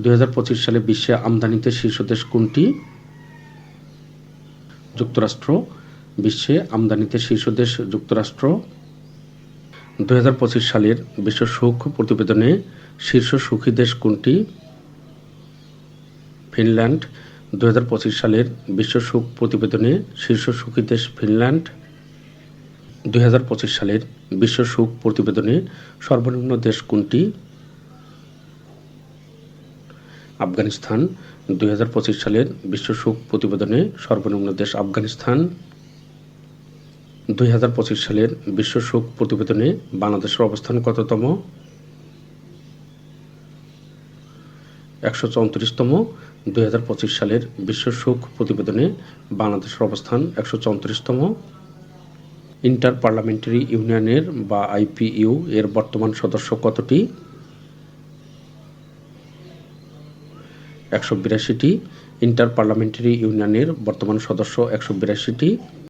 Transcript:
দুই হাজার পঁচিশ সালে বিশ্বে আমদানিতে শীর্ষ দেশ কোনটি? যুক্তরাষ্ট্র। বিশ্বে আমদানিতে শীর্ষ দেশ যুক্তরাষ্ট্র। দুই হাজার পঁচিশ সালের বিশ্ব সুখ প্রতিবেদনে শীর্ষ সুখী দেশ কোনটি? ফিনল্যান্ড। দুই হাজার পঁচিশ সালের বিশ্ব সুখ প্রতিবেদনে শীর্ষ সুখী দেশ ফিনল্যান্ড। দুই হাজার পঁচিশ সালের বিশ্ব সুখ প্রতিবেদনে সর্বনিম্ন দেশ কোনটি? আফগানিস্তান, দুই হাজার পঁচিশ সালের বিশ্ব সুখ প্রতিবেদনে সর্বনিম্ন দেশ আফগানিস্তান। দুই হাজার পঁচিশ সালের বিশ্ব সুখ প্রতিবেদনে বাংলাদেশের অবস্থান কততম? একশো চৌত্রিশতম। দুই হাজার পঁচিশ সালের বিশ্ব সুখ প্রতিবেদনে বাংলাদেশের অবস্থান একশো চৌত্রিশতম। ইন্টার পার্লামেন্টারি ইউনিয়নের বা আইপিইউ এর বর্তমান সদস্য কতটি? একশো বিরাশিটি ইন্টার পার্লামেন্টারি ইউনিয়নের বর্তমান সদস্য একশো বিরাশিটি